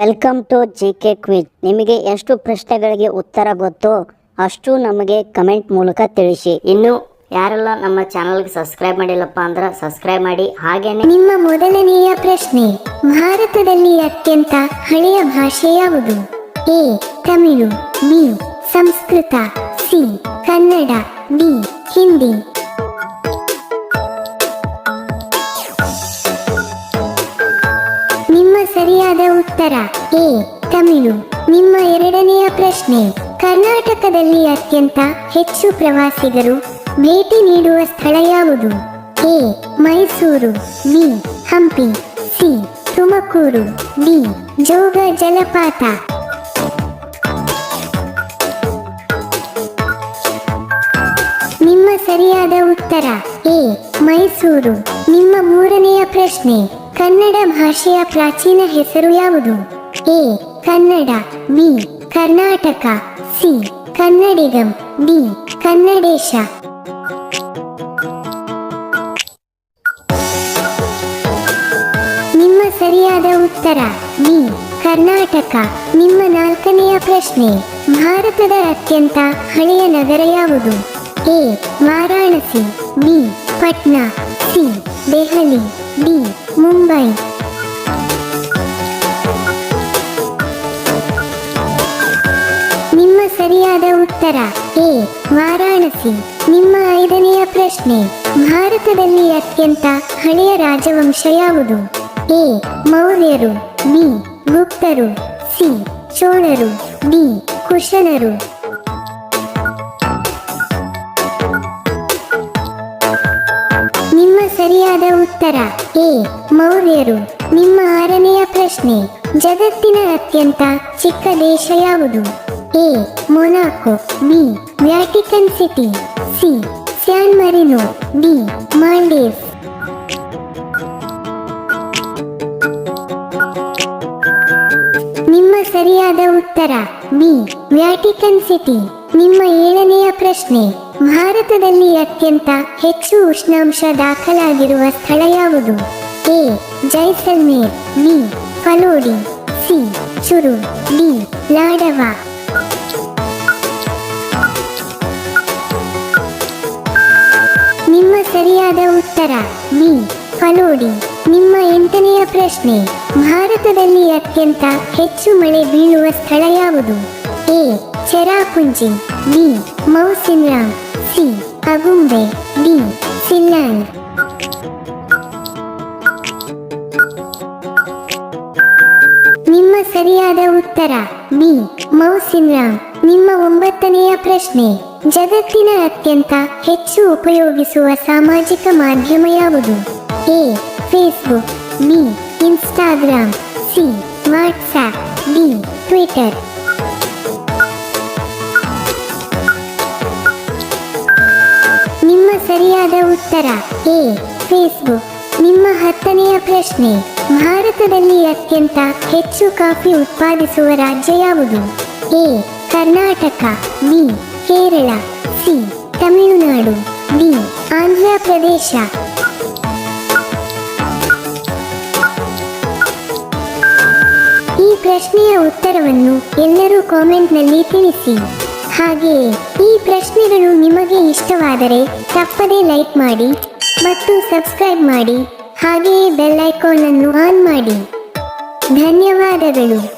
Welcome to G K quiz ನಿಮಗೆ ಎಷ್ಟು ಪ್ರಶ್ನೆಗಳಿಗೆ ಉತ್ತರ ಗೊತ್ತೋ ಅಷ್ಟು ನಮಗೆ ಕಮೆಂಟ್ ಮೂಲಕ ತಿಳಿಸಿ. ಇನ್ನು ಯಾರೆಲ್ಲ ನಮ್ಮ ಚಾನಲ್ಗೆ ಸಬ್ಸ್ಕ್ರೈಬ್ ಮಾಡಿಲ್ಲಪ್ಪ ಅಂದ್ರೆ ಸಬ್ಸ್ಕ್ರೈಬ್ ಮಾಡಿ. ಹಾಗೇನೆ ನಿಮ್ಮ ಮೊದಲನೆಯ ಪ್ರಶ್ನೆ, ಭಾರತದಲ್ಲಿ ಅತ್ಯಂತ ಹಳೆಯ ಭಾಷೆ ಯಾವುದು? A, Tamil, B, Sanskrit, C, Kannada, D, Hindi. ಸರಿಯಾದ ಉತ್ತರ. ಎ, ತಮಿಳು. ನಿಮ್ಮ ಎರಡನೆಯ ಪ್ರಶ್ನೆ. ಕರ್ನಾಟಕದಲ್ಲಿ ಅತ್ಯಂತ ಹೆಚ್ಚು ಪ್ರವಾಸಿಗರು ಭೇಟಿ ನೀಡುವ ಸ್ಥಳ ಯಾವುದು? A, Mysuru. B, Hampi. C, Tumakuru. D, Jog ಜಲಪಾತ. ನಿಮ್ಮ ಸರಿಯಾದ ಉತ್ತರ. ಎ, ಮೈಸೂರು. ನಿಮ್ಮ ಮೂರನೆಯ ಪ್ರಶ್ನೆ. ಕನ್ನಡ ಭಾಷೆಯ ಪ್ರಾಚೀನ ಹೆಸರು ಯಾವುದು? A, Kannada, B, Karnataka, C, Kannadigam, D, Kannadesha. ನಿಮ್ಮ ಸರಿಯಾದ ಉತ್ತರ, ಬಿ, ಕರ್ನಾಟಕ. ನಿಮ್ಮ ನಾಲ್ಕನೆಯ ಪ್ರಶ್ನೆ ಭಾರತದ ಅತ್ಯಂತ ಹಳೆಯ ನಗರ ಯಾವುದು? A, Varanasi, B, Patna, C, Delhi, D Mumbai ನಿಮ್ಮ ಸರಿಯಾದ ಉತ್ತರ ಎ, ವಾರಾಣಸಿ. ನಿಮ್ಮ ಐದನೆಯ ಪ್ರಶ್ನೆ, ಭಾರತದಲ್ಲಿ ಅತ್ಯಂತ ಹಳೆಯ ರಾಜವಂಶ ಯಾವುದು? ಎ, ಮೌರ್ಯರು. ಬಿ, ಗುಪ್ತರು. ಸಿ, ಚೋಳರು. ಡಿ ಕುಶನರು ಸರಿಯಾದ ಉತ್ತರ. ಎ ಮೌರ್ಯರು, ನಿಮ್ಮ ಆರನೆಯ ಪ್ರಶ್ನೆ. ಜಗತ್ತಿನ ಅತ್ಯಂತ ಚಿಕ್ಕ ದೇಶ ಯಾವುದು? A, Monaco, B, Vatican city, C, San Marino, D, Maldives. ನಿಮ್ಮ ಸರಿಯಾದ ಉತ್ತರ, ಬಿ, ವ್ಯಾಟಿಕನ್ ಸಿಟಿ. ನಿಮ್ಮ ಏಳನೆಯ ಪ್ರಶ್ನೆ. ಭಾರತದಲ್ಲಿ ಅತ್ಯಂತ ಹೆಚ್ಚು ಉಷ್ಣಾಂಶ ದಾಖಲಾಗಿರುವ ಸ್ಥಳ ಯಾವುದು? A. Jaisalmer, B. Phalodi, C. Churu, D. ಲಾಡವ. ನಿಮ್ಮ ಸರಿಯಾದ ಉತ್ತರ, ಬಿ. ಫಲೋಡಿ. ನಿಮ್ಮ ಎಂಟನೆಯ ಪ್ರಶ್ನೆ, ಭಾರತದಲ್ಲಿ ಅತ್ಯಂತ ಹೆಚ್ಚು ಮಳೆ ಬೀಳುವ ಸ್ಥಳ ಯಾವುದು? A. Cherrapunji, B. Mawsynram. C Agumbe D Sinan. ನಿಮ್ಮ ಸರಿಯಾದ ಉತ್ತರ, ಬಿ ಮೌಸಿನ್ರಾಮ್ ನಿಮ್ಮ ಒಂಬತ್ತನೆಯ ಪ್ರಶ್ನೆ, ಜಗತ್ತಿನ ಅತ್ಯಂತ ಹೆಚ್ಚು ಉಪಯೋಗಿಸುವ ಸಾಮಾಜಿಕ ಮಾಧ್ಯಮ ಯಾವುದು? A, Facebook, B, Instagram, C WhatsApp D, Twitter. ಸರಿಯಾದ ಉತ್ತರ. A, Facebook. ನಿಮ್ಮ ಹತ್ತನೆಯ ಪ್ರಶ್ನೆ. ಭಾರತದಲ್ಲಿ ಅತ್ಯಂತ ಹೆಚ್ಚು ಕಾಫಿ ಉತ್ಪಾದಿಸುವ ರಾಜ್ಯ ಯಾವುದು? A, Karnataka. B, Kerala. C, Tamil Nadu. D, Andhra Pradesh. ಈ ಪ್ರಶ್ನೆಯ ಉತ್ತರವನ್ನು ಎಲ್ಲರೂ ಕಾಮೆಂಟ್ನಲ್ಲಿ ತಿಳಿಸಿ. ಹಾಗೆಯೇ ಪ್ರಶ್ನೆಗಳು ನಿಮಗೆ ಇಷ್ಟವಾದರೆ ತಪ್ಪದೇ ಲೈಕ್ ಮಾಡಿ ಮತ್ತು ಸಬ್ಸ್ಕ್ರೈಬ್ ಮಾಡಿ ಹಾಗೆಯೇ ಬೆಲ್ ಐಕಾನ್ ಅನ್ನು ಆನ್ ಮಾಡಿ ಧನ್ಯವಾದಗಳು